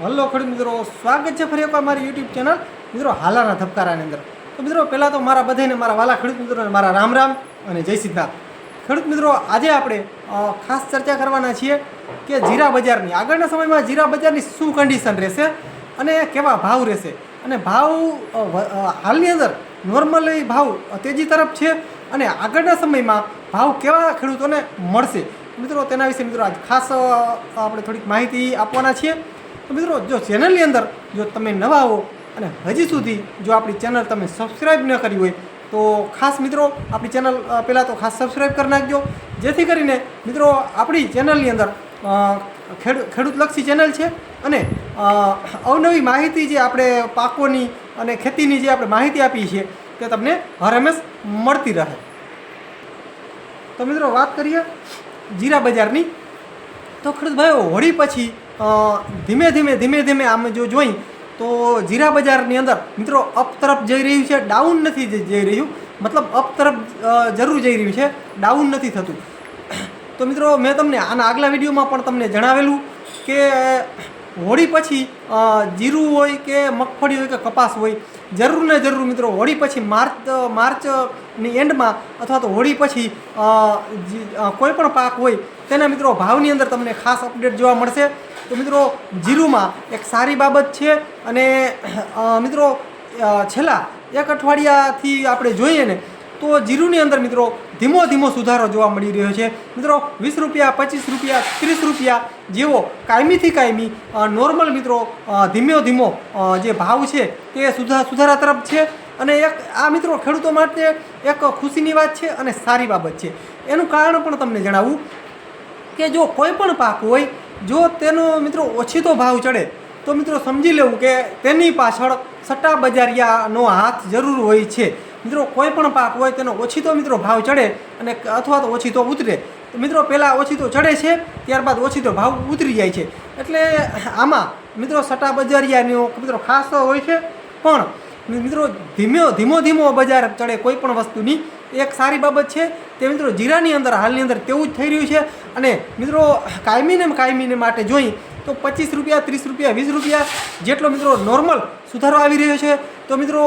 Hello ખેડૂત મિત્રો, સ્વાગત છે ફરી એકવાર મારી યુટ્યુબ ચેનલ મિત્રો, હાલાના ધબકારાની અંદર. તો મિત્રો, પહેલાં તો મારા બધાને મારા વાલા ખેડૂત મિત્રોને મારા રામ રામ અને જય સિદ્ધાર્થ ખેડૂત મિત્રો, આજે આપણે ખાસ ચર્ચા કરવાના છીએ કે જીરા બજારની. આગળના સમયમાં જીરા બજારની શું કન્ડિશન રહેશે અને કેવા ભાવ રહેશે? અને ભાવ હાલની અંદર નોર્મલી ભાવ તેજી તરફ છે અને આગળના સમયમાં ભાવ કેવા ખેડૂતોને મળશે? મિત્રો, તેના વિશે મિત્રો, આજ ખાસ આપણે થોડીક માહિતી આપવાના છીએ. તો મિત્રો જો ચેનલની અંદર જો તમે નવા હો અને હજી સુધી જો આપણી ચેનલ તમે સબસ્ક્રાઈબ ન કરી હોય તો ખાસ મિત્રો આપણી ચેનલ પહેલાં તો ખાસ સબસ્ક્રાઈબ કરી નાખજો. જેથી કરીને મિત્રો આપણી ચેનલની અંદર અ, ખેડૂ ખેડૂતલક્ષી ચેનલ છે અને અવનવી માહિતી જે આપણે પાકોની અને ખેતીની જે આપણે માહિતી આપી છીએ તે તમને હર હંમેશ મળતી રહે. તો મિત્રો વાત કરીએ જીરા બજારની. તો ખેડૂત ભાઈઓ હોળી પછી ધીમે ધીમે ધીમે ધીમે આમ જો જોઈ તો જીરા બજારની અંદર મિત્રો અપ તરફ જઈ રહ્યું છે, ડાઉન નથી જઈ રહ્યું, મતલબ અપ તરફ જરૂર જઈ રહ્યું છે, ડાઉન નથી થતું. તો મિત્રો મેં તમને આના આગલા વિડીયોમાં પણ તમને જણાવેલું કે હોળી પછી જીરું હોય કે મગફળી હોય કે કપાસ હોય, જરૂર ને જરૂર મિત્રો હોળી પછી માર્ચ, માર્ચની એન્ડમાં અથવા તો હોળી પછી કોઈ પણ પાક હોય, તેના મિત્રો ભાવની અંદર તમને ખાસ અપડેટ જોવા મળશે. તો મિત્રો, જીરુમાં એક સારી બાબત છે અને મિત્રો છેલ્લા એક અઠવાડિયાથી આપણે જોઈએ ને, તો જીરુની અંદર મિત્રો ધીમો ધીમો સુધારો જોવા મળી રહ્યો છે. મિત્રો, વીસ રૂપિયા, પચીસ રૂપિયા, ત્રીસ રૂપિયા જેવો કાયમીથી કાયમી નોર્મલ મિત્રો ધીમો ધીમો જે ભાવ છે તે સુધા, સુધારા તરફ છે. અને એક, આ મિત્રો ખેડૂતો માટે એક ખુશીની વાત છે અને સારી બાબત છે. એનું કારણ પણ તમને જણાવું કે જો કોઈ પણ પાક હોય, જો તેનો મિત્રો ઓછીતો ભાવ ચડે, તો મિત્રો સમજી લેવું કે તેની પાછળ સટ્ટા બજારિયાનો હાથ જરૂર હોય છે. મિત્રો, કોઈ પણ પાક હોય તેનો ઓછીતો મિત્રો ભાવ ચડે અને અથવા તો ઓછીતો ઉતરે. તો મિત્રો પહેલાં ઓછીતો ચડે છે, ત્યારબાદ ઓછીતો ભાવ ઉતરી જાય છે. એટલે આમાં મિત્રો સટ્ટા બજારિયાનો મિત્રો ખાસ તો હોય છે, પણ મિત્રો ધીમે, ધીમો ધીમો બજાર ચડે કોઈ પણ વસ્તુની. એક સારી બાબત છે તે મિત્રો જીરાની અંદર, હાલની અંદર તેવું જ થઈ રહ્યું છે. અને મિત્રો, કાયમીને કાયમીને માટે જોઈ તો પચીસ રૂપિયા, ત્રીસ રૂપિયા, વીસ રૂપિયા જેટલો મિત્રો નોર્મલ સુધારો આવી રહ્યો છે. તો મિત્રો,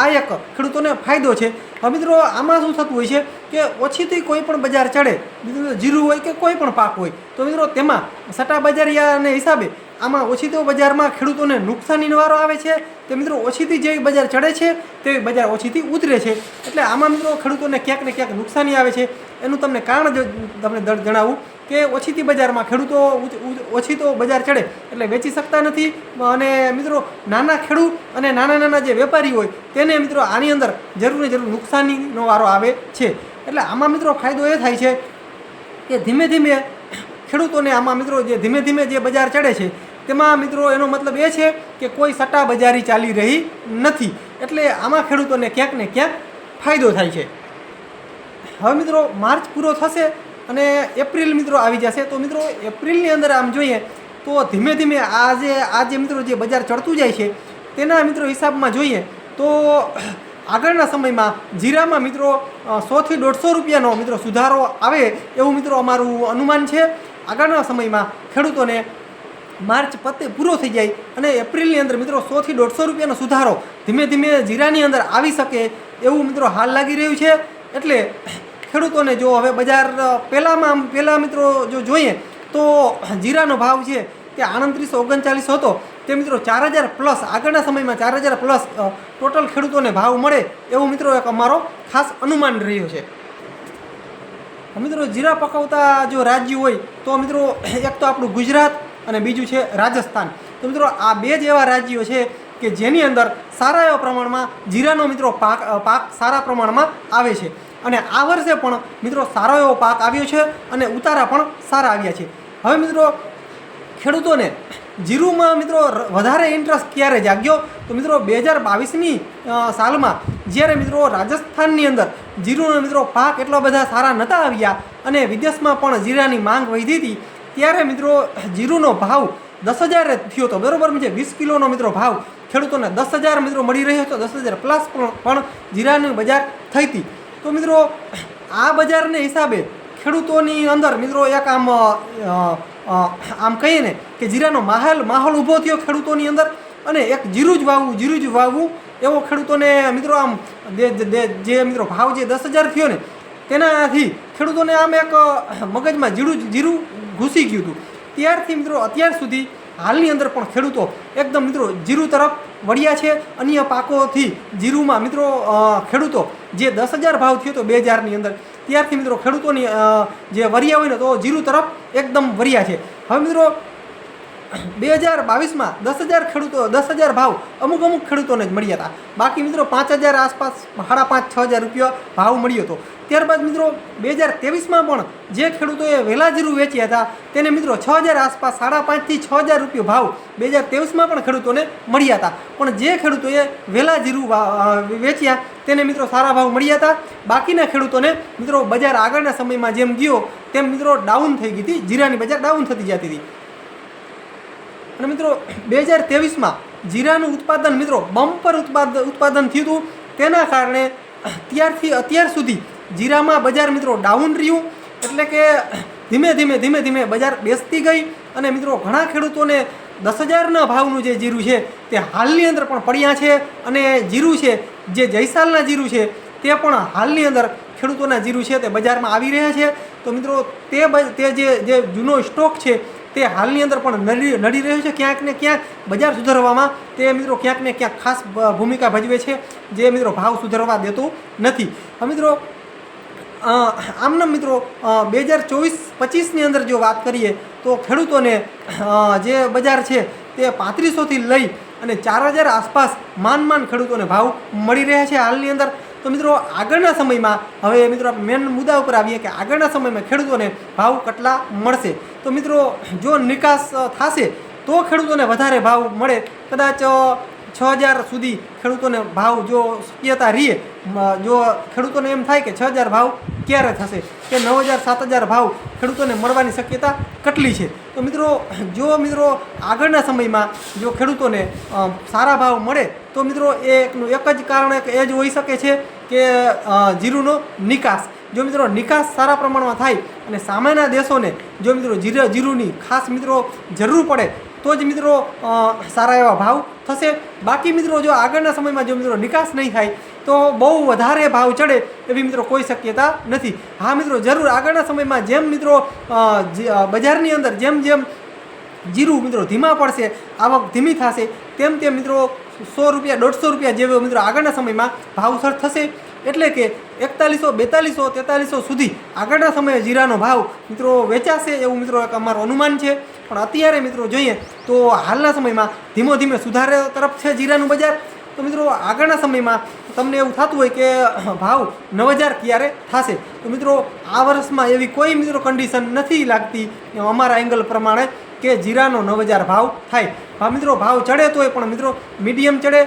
આ એક ખેડૂતોને ફાયદો છે. હવે મિત્રો, આમાં શું થતું હોય છે કે ઓછીથી કોઈ પણ બજાર ચડે, મિત્રો જીરું હોય કે કોઈ પણ પાક હોય, તો મિત્રો તેમાં સટ્ટા બજારિયાને હિસાબે આમાં ઓછીતો બજારમાં ખેડૂતોને નુકસાની નિવારો આવે છે. તે મિત્રો, ઓછીથી જે બજાર ચડે છે, તે બજાર ઓછીથી ઉતરે છે. એટલે આમાં મિત્રો ખેડૂતોને ક્યાંક ને ક્યાંક નુકસાની આવે છે. એનું તમને કારણ જ તમને જણાવું. કે ઓછીથી બજારમાં ખેડૂતો ઓછી તો બજાર ચડે એટલે વેચી શકતા નથી. અને મિત્રો, નાના ખેડૂત અને નાના નાના જે વેપારી હોય, તેને મિત્રો આની અંદર જરૂર ને જરૂર નુકસાનીનો વારો આવે છે. એટલે આમાં મિત્રો ફાયદો એ થાય છે કે ધીમે ધીમે ખેડૂતોને આમાં મિત્રો જે ધીમે ધીમે જે બજાર ચડે છે, તેમાં મિત્રો એનો મતલબ એ છે કે કોઈ સટ્ટા બજારી ચાલી રહી નથી. એટલે આમાં ખેડૂતોને ક્યાંક ને ક્યાંક ફાયદો થાય છે. હવે મિત્રો, માર્ચ પૂરો થશે અને એપ્રિલ મિત્રો આવી જશે. તો મિત્રો, એપ્રિલની અંદર આમ જોઈએ તો ધીમે ધીમે આ જે આ જે મિત્રો જે બજાર ચડતું જાય છે, તેના મિત્રો હિસાબમાં જોઈએ તો આગળના સમયમાં જીરામાં મિત્રો સોથી દોઢસો રૂપિયાનો મિત્રો સુધારો આવે એવું મિત્રો અમારું અનુમાન છે. આગળના સમયમાં ખેડૂતોને માર્ચ પતે પૂરો થઈ જાય અને એપ્રિલની અંદર મિત્રો સોથી દોઢસો રૂપિયાનો સુધારો ધીમે ધીમે જીરાની અંદર આવી શકે એવું મિત્રો હાલ લાગી રહ્યું છે. એટલે ખેડૂતોને જો હવે બજાર પહેલાંમાં પહેલાં મિત્રો જો જોઈએ તો જીરાનો ભાવ છે તે આણત્રીસો ઓગણચાલીસ હતો. તે મિત્રો ચાર હજાર પ્લસ, આગળના સમયમાં ચાર હજાર પ્લસ ટોટલ ખેડૂતોને ભાવ મળે એવું મિત્રો એક અમારો ખાસ અનુમાન રહ્યો છે. મિત્રો જીરા પકવતા જો રાજ્ય હોય તો મિત્રો એક તો આપણું ગુજરાત અને બીજું છે રાજસ્થાન. તો મિત્રો આ બે જ એવા રાજ્યો છે કે જેની અંદર સારા એવા પ્રમાણમાં જીરાનો મિત્રો પાક પાક સારા પ્રમાણમાં આવે છે. અને આ વર્ષે પણ મિત્રો સારો એવો પાક આવ્યો છે અને ઉતારા પણ સારા આવ્યા છે. હવે મિત્રો ખેડૂતોને જીરુમાં મિત્રો વધારે ઇન્ટરેસ્ટ ક્યારે જાગ્યો? તો મિત્રો બે હજાર બાવીસની સાલમાં જ્યારે મિત્રો રાજસ્થાનની અંદર જીરુનો મિત્રો પાક એટલા બધા સારા નહોતા આવ્યા અને વિદેશમાં પણ જીરાની માંગ વધી હતી, ત્યારે મિત્રો જીરુનો ભાવ દસ હજાર થયો હતો. બરોબર છે વીસ કિલોનો મિત્રો ભાવ ખેડૂતોને દસ હજાર મિત્રો મળી રહ્યો હતો. દસ હજાર પ્લસ પણ જીરાની બજાર થઈ હતી. તો મિત્રો, આ બજારને હિસાબે ખેડૂતોની અંદર મિત્રો એક આમ આમ કહીએ ને કે જીરાનો માહોલ માહોલ ઊભો થયો ખેડૂતોની અંદર અને એક જીરું જ વાવવું, જીરું જ વાવવું એવો ખેડૂતોને મિત્રો આમ જે મિત્રો ભાવ જે દસ હજાર થયો ને તેનાથી ખેડૂતોને આમ એક મગજમાં જીરું જીરું ઘૂસી ગયું હતું. ત્યારથી મિત્રો અત્યાર સુધી હાલની અંદર પણ ખેડૂતો એકદમ મિત્રો જીરું તરફ વળ્યા છે. અન્ય પાકોથી જીરુમાં મિત્રો ખેડૂતો જે દસ હજાર ભાવ થયો હતો બે હજારની અંદર, ત્યારથી મિત્રો ખેડૂતોની જે વરિયા હોય ને તો જીરું તરફ એકદમ વરિયા છે. હવે મિત્રો બે હજાર બાવીસમાં દસ હજાર ખેડૂતો, દસ હજાર ભાવ અમુક અમુક ખેડૂતોને જ મળ્યા હતા. બાકી મિત્રો પાંચ હજાર આસપાસ, સાડા પાંચ, છ હજાર રૂપિયા ભાવ મળ્યો હતો. ત્યારબાદ મિત્રો બે હજાર ત્રેવીસમાં પણ જે ખેડૂતોએ વહેલા જીરું વેચ્યા હતા, તેને મિત્રો છ હજાર આસપાસ સાડા પાંચથી છ હજાર રૂપિયા ભાવ બે હજાર ત્રેવીસમાં પણ ખેડૂતોને મળ્યા હતા. પણ જે ખેડૂતોએ વહેલા જીરું વેચ્યા, તેને મિત્રો સારા ભાવ મળ્યા હતા. બાકીના ખેડૂતોને મિત્રો બજાર આગળના સમયમાં જેમ ગયો, તેમ મિત્રો ડાઉન થઈ ગઈ હતી. જીરાની બજાર ડાઉન થતી જતી હતી. અને મિત્રો બે હજાર ત્રેવીસમાં જીરાનું ઉત્પાદન મિત્રો બમ્પર ઉત્પાદન ઉત્પાદન થયું હતું. તેના કારણે ત્યારથી અત્યાર સુધી જીરામાં બજાર મિત્રો ડાઉન રહ્યું. એટલે કે ધીમે ધીમે ધીમે ધીમે બજાર બેસતી ગઈ અને મિત્રો ઘણા ખેડૂતોને દસ હજારના ભાવનું જે જીરું છે તે હાલની અંદર પણ પડ્યા છે. અને જીરું છે, જે જયસાલના જીરું છે, તે પણ હાલની અંદર ખેડૂતોના જીરું છે તે બજારમાં આવી રહ્યા છે. તો મિત્રો, તે તે જે જે જૂનો સ્ટોક છે તે હાલની અંદર પણ નડી નડી રહ્યું છે. ક્યાંક ને ક્યાંક બજાર સુધારવામાં તે મિત્રો ક્યાંક ને ક્યાંક ખાસ ભૂમિકા ભજવે છે, જે મિત્રો ભાવ સુધારવા દેતું નથી. મિત્રો આમના મિત્રો બે હજાર ચોવીસ પચીસની અંદર જો વાત કરીએ, તો ખેડૂતોને જે બજાર છે તે પાંત્રીસોથી લઈ અને ચાર હજાર આસપાસ માન માન ખેડૂતોને ભાવ મળી રહ્યા છે હાલની અંદર. તો મિત્રો, આગળના સમયમાં હવે મિત્રો મેન મુદ્દા ઉપર આવીએ કે આગળના સમયમાં ખેડૂતોને ભાવ કેટલા મળશે? તો મિત્રો, જો નિકાસ થશે, તો ખેડૂતોને વધારે ભાવ મળે. કદાચ છ હજાર સુધી ખેડૂતોને ભાવ જો શક્યતા રહીએ જો ખેડૂતોને એમ થાય કે છ હજાર ભાવ ક્યારે થશે? કે નવ હજાર, સાત હજાર ભાવ ખેડૂતોને મળવાની શક્યતા કેટલી છે? તો મિત્રો, જો મિત્રો આગળના સમયમાં જો ખેડૂતોને સારા ભાવ મળે, તો મિત્રો, એ એકનું એક જ કારણ એ જ હોઈ શકે છે કે જીરુનો નિકાસ. જો મિત્રો, નિકાસ સારા પ્રમાણમાં થાય અને સામેના દેશોને જો મિત્રો જીરા, જીરુની ખાસ મિત્રો જરૂર પડે, તો જ મિત્રો સારા એવા ભાવ થશે. બાકી મિત્રો, જો આગળના સમયમાં જો મિત્રો નિકાસ નહીં થાય, તો બહુ વધારે ભાવ ચડે એવી મિત્રો કોઈ શક્યતા નથી. હા મિત્રો, જરૂર આગળના સમયમાં જેમ મિત્રો બજારની અંદર જેમ જેમ જીરું મિત્રો ધીમા પડશે, આવક ધીમી થશે, તેમ તેમ મિત્રો સો રૂપિયા, દોઢસો રૂપિયા જેવો મિત્રો આગળના સમયમાં ભાવસર થશે. એટલે કે એકતાલીસો, બેતાલીસો, તેતાલીસો સુધી આગળના સમયે જીરાનો ભાવ મિત્રો વેચાશે એવું મિત્રો એક અમારું અનુમાન છે. પણ અત્યારે મિત્રો જોઈએ તો હાલના સમયમાં ધીમો ધીમે સુધારે તરફ છે જીરાનું બજાર. તો મિત્રો આગળના સમયમાં તમને એવું થતું હોય કે ભાવ નવ હજાર ક્યારે થશે? તો મિત્રો આ વર્ષમાં એવી કોઈ મિત્રો કન્ડિશન નથી લાગતી અમારા એંગલ પ્રમાણે. કે જીરાનો નવ હજાર ભાવ થાય. હા, મિત્રો, ભાવ ચડે તોય, પણ મિત્રો, મીડિયમ ચડે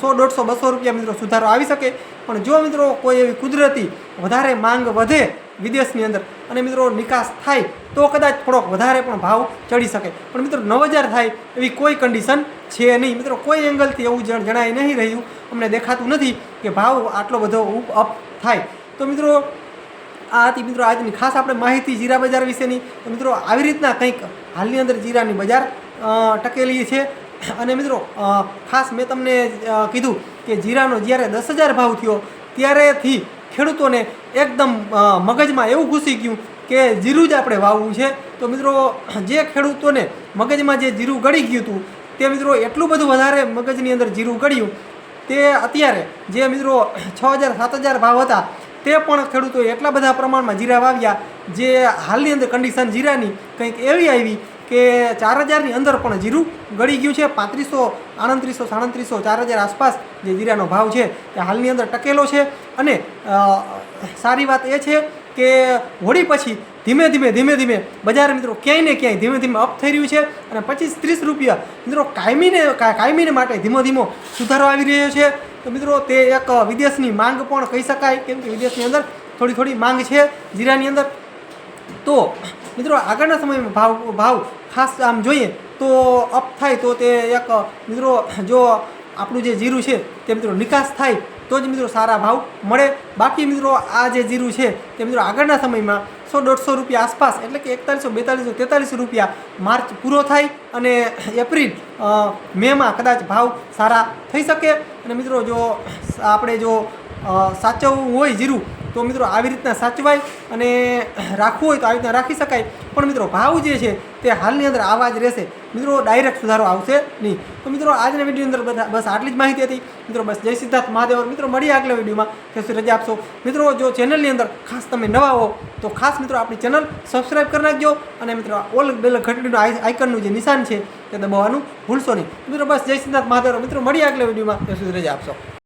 સો, દોઢસો, બસો રૂપિયા મિત્રો સુધારો આવી શકે. પણ જો મિત્રો કોઈ એવી કુદરતી વધારે માંગ વધે વિદેશની અંદર અને મિત્રો નિકાસ થાય, તો કદાચ થોડોક વધારે પણ ભાવ ચડી શકે. પણ મિત્રો નવ હજાર થાય એવી કોઈ કન્ડિશન છે નહીં. મિત્રો, કોઈ એંગલથી એવું જણાય નહીં રહ્યું. અમને દેખાતું નથી કે ભાવ આટલો બધો અપ થાય. તો મિત્રો આ હતી મિત્રો આજની ખાસ આપણે માહિતી જીરા બજાર વિશેની. મિત્રો આવી રીતના કંઈક હાલની અંદર જીરાની બજાર ટકેલી છે. અને મિત્રો ખાસ મેં તમને કીધું કે જીરાનો જ્યારે દસ હજાર ભાવ થયો, ત્યારેથી ખેડૂતોને એકદમ મગજમાં એવું ઘૂસી ગયું કે જીરું જ આપણે વાવવું છે. તો મિત્રો, જે ખેડૂતોને મગજમાં જે જીરું ગળી ગયું હતું, તે મિત્રો એટલું બધું વધારે મગજની અંદર જીરું ગળ્યું. તે અત્યારે જે મિત્રો છ હજાર, સાત હજાર ભાવ હતા તે પણ ખેડૂતોએ એટલા બધા પ્રમાણમાં જીરા વાવ્યા જે હાલની અંદર કન્ડિશન જીરાની કંઈક એવી આવી કે ચાર હજારની અંદર પણ જીરું ગળી ગયું છે. પાંત્રીસો, આણત્રીસો, સાડત્રીસો, ચાર હજાર આસપાસ જે જીરાનો ભાવ છે તે હાલની અંદર ટકેલો છે. અને સારી વાત એ છે કે હોળી પછી ધીમે ધીમે ધીમે ધીમે બજાર મિત્રો ક્યાંય ને ક્યાંય ધીમે ધીમે અપ થઈ રહ્યું છે અને પચીસ, ત્રીસ રૂપિયા મિત્રો કાયમીને કાયમીને માટે ધીમો ધીમો સુધારો આવી રહ્યો છે. તો મિત્રો તે એક વિદેશની માંગ પણ કહી શકાય, કેમ કે વિદેશની અંદર થોડી થોડી માંગ છે જીરાની અંદર. તો મિત્રો આગળના સમયમાં ભાવ ભાવ ખાસ આમ જોઈએ તો અપ થાય તો તે એક મિત્રો જો આપણું જે જીરું છે તે મિત્રો નિકાસ થાય તો જ મિત્રો સારા ભાવ મળે. બાકી મિત્રો આ જે જીરું છે તે મિત્રો આગળના સમયમાં સો દોઢસો રૂપિયા આસપાસ, એટલે કે એકતાલીસો, બેતાલીસો, તેતાલીસ રૂપિયા માર્ચ પૂરો થાય અને એપ્રિલ મેમાં કદાચ ભાવ સારા થઈ શકે. અને મિત્રો, જો આપણે જો સાચવવું હોય જીરું તો મિત્રો આવી રીતના સાચવાય અને રાખવું હોય તો આવી રીતના રાખી શકાય. પણ મિત્રો ભાવ જે છે તે હાલની અંદર આવા જ રહેશે. મિત્રો ડાયરેક્ટ સુધારો આવશે નહીં. તો મિત્રો આજના વીડિયો અંદર બધા બસ આટલી જ માહિતી હતી. મિત્રો બસ જય સિદ્ધાર્થ મહાદેવ મિત્રો મળીએ આગલા વિડીયોમાં. ત્યાં રજા આપશો. મિત્રો જો ચેનલની અંદર ખાસ તમે નવા હો, તો ખાસ મિત્રો આપણી ચેનલ સબસ્ક્રાઈબ કરી નાખજો અને મિત્રો ઓલ બેલ ઘટડીનું આઇકનનું જે નિશાન છે તે દબાવવાનું ભૂલશો નહીં. મિત્રો બસ જય સિદ્ધાર્થ મહાદેવ મિત્રો મળીએ આગલા વિડીયોમાં. ત્યાં સુધી રજા આપશો.